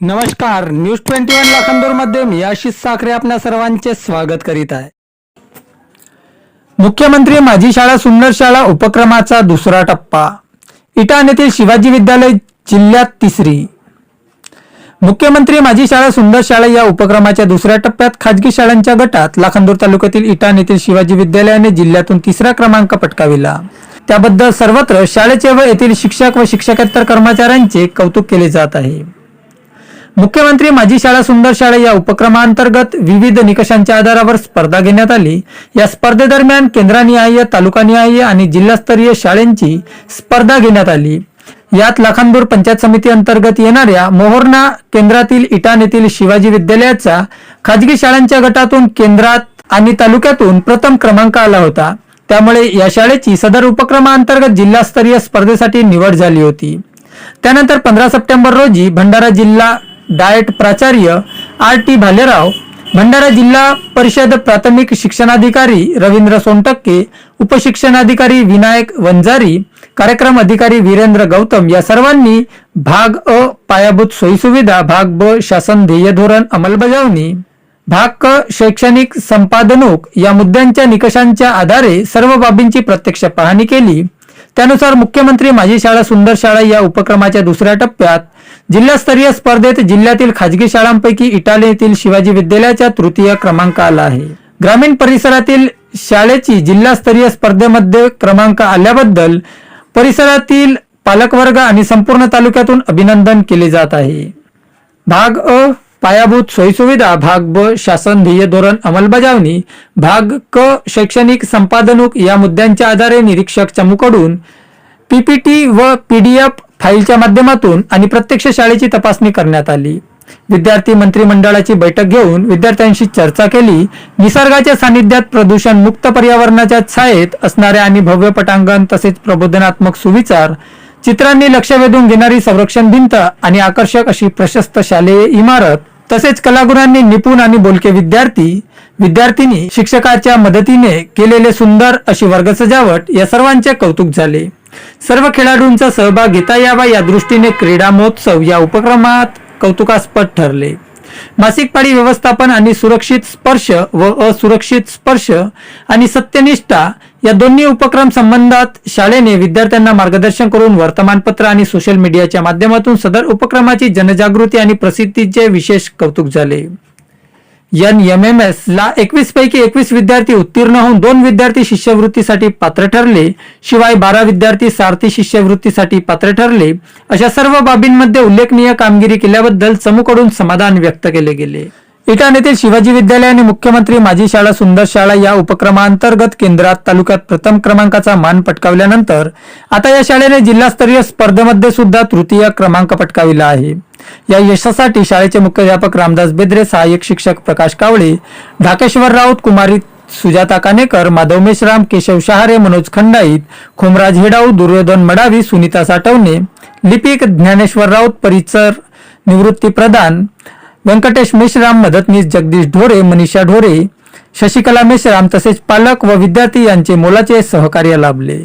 नमस्कार news twenty one लाखांदूरमध्ये मी आशिष साखरे आपल्या सर्वांचे स्वागत करीत आहे. मुख्यमंत्री माझी शाळा सुंदर शाळा उपक्रमाचा दुसरा टप्पा. इटान येथील शिवाजी विद्यालय जिल्ह्यात तिसरी. मुख्यमंत्री माझी शाळा सुंदर शाळा या उपक्रमाच्या दुसऱ्या टप्प्यात खाजगी शाळांच्या गटात लाखांदूर तालुक्यातील इटान येथील शिवाजी विद्यालयाने जिल्ह्यातून तिसरा क्रमांक पटकाविला. त्याबद्दल सर्वत्र शाळेचे व येथील शिक्षक व शिक्षकेतर कर्मचाऱ्यांचे कौतुक केले जात आहे. मुख्यमंत्री माझी शाळा सुंदर शाळा या उपक्रमांतर्गत विविध निकषांच्या आधारावर स्पर्धा घेण्यात आली. या स्पर्धेदरम्यान केंद्रनिहाय तालुकानिहाय आणि जिल्हास्तरीय शाळेंची स्पर्धा घेण्यात आली. यात लाखांदूर पंचायत समिती अंतर्गत येणाऱ्या मोहर्ना केंद्रातील इटान येथील शिवाजी विद्यालयाचा खाजगी शाळांच्या गटातून केंद्रात आणि तालुक्यातून प्रथम क्रमांक आला होता. त्यामुळे या शाळेची सदर उपक्रमांतर्गत जिल्हास्तरीय स्पर्धेसाठी निवड झाली होती. त्यानंतर पंधरा सप्टेंबर रोजी भंडारा जिल्हा डाएट प्राचार्य आर टी भालेराव भंडारा जिल्हा परिषद प्राथमिक शिक्षणाधिकारी रवींद्र सोनटक्के उपशिक्षणाधिकारी विनायक वंजारी कार्यक्रम अधिकारी वीरेंद्र गौतम या सर्वांनी भाग अ पायाभूत सोयीसुविधा भाग ब शासन ध्येय धोरण अंमलबजावणी भाग क शैक्षणिक संपादनूक या मुद्द्यांच्या निकषांच्या आधारे सर्व बाबींची प्रत्यक्ष पाहणी केली. त्यानुसार मुख्यमंत्री माझी शाळा सुंदर शाळा या उपक्रमाच्या दुसऱ्या टप्प्यात जिल्हास्तरीय स्पर्धेत जिल्ह्यातील खाजगी शाळांपैकी इटाली येथील शिवाजी विद्यालयाच्या तृतीय क्रमांक आला आहे. ग्रामीण परिसरातील शाळेची जिल्हास्तरीय स्पर्धेमध्ये क्रमांक आल्याबद्दल परिसरातील पालकवर्ग आणि संपूर्ण तालुक्यातून अभिनंदन केले जात आहे. भाग अ पायाभूत सोयीसुविधा भाग ब शासन ध्येय धोरण अंमलबजावणी भाग क शैक्षणिक संपादनूक या मुद्द्यांच्या आधारे निरीक्षक चमूकडून पीपीटी व पीडीएफ फाईलच्या माध्यमातून आणि प्रत्यक्ष शाळेची तपासणी करण्यात आली. विद्यार्थी मंत्रिमंडळाची बैठक घेऊन विद्यार्थ्यांशी चर्चा केली. निसर्गाच्या सानिध्यात प्रदूषण मुक्त पर्यावरणाच्या छायेत असणाऱ्या आणि भव्य पटांगण तसेच प्रबोधनात्मक सुविचार चित्रांनी लक्ष वेधून घेणारी संरक्षण भिंत आणि आकर्षक अशी प्रशस्त शालेय इमारत तसेच कलागुणांनी निपुण आणि बोलके विद्यार्थी विद्यार्थिनी शिक्षकाच्या मदतीने केलेले सुंदर अशी वर्ग सजावट या सर्वांचे कौतुक झाले. सर्व खेळाडूंचा सहभाग घेता यावा या दृष्टीने क्रीडा महोत्सव या उपक्रमात कौतुकास्पद ठरले. मासिक पाळी व्यवस्थापन आणि सुरक्षित स्पर्श व असुरक्षित स्पर्श आणि सत्यनिष्ठा या दोन्ही उपक्रम संबंधात शाळेने विद्यार्थ्यांना मार्गदर्शन करून वर्तमानपत्र आणि सोशल मीडियाच्या माध्यमातून सदर उपक्रमाची जनजागृती आणि प्रसिद्धीचे विशेष कौतुक झाले. एन एम एम एस ला एकवीस पैकी एकवीस विद्यार्थी उत्तीर्ण होऊन दोन विद्यार्थी शिष्यवृत्तीसाठी पात्र ठरले शिवाय बारा विद्यार्थी सारथी शिष्यवृत्तीसाठी पात्र ठरले. अशा सर्व बाबींमध्ये उल्लेखनीय कामगिरी केल्याबद्दल चमूकडून समाधान व्यक्त केले गेले. इटान येथील शिवाजी विद्यालय आणि मुख्यमंत्री माझी शाळा सुंदर शाळा या उपक्रमांतर्गत केंद्रात तालुक्यात प्रथम क्रमांकाचा मान पटकावल्यानंतर आता या शाळेने जिल्हास्तरीय स्पर्धेमध्ये सुद्धा तृतीय क्रमांक पटकाविला आहे. या यशासाठी शाळेचे मुख्याध्यापक रामदास बेद्रे सहाय्यक शिक्षक प्रकाश कावळे ढाकेश्वर राऊत कुमारी सुजाता कानेकर माधव मेश्राम केशव शहारे मनोज खंडाईत खोमराज हेडाऊ दुर्योधन मडावी सुनीता साठवणे लिपिक ज्ञानेश्वर राऊत परिचर निवृत्ती प्रधान व्यंकटेश मेश्राम मदतनीस जगदीश ढोरे मनीषा ढोरे शशिकला मेश्राम तसेच पालक व विद्यार्थी यांचे मोलाचे सहकार्य लाभले.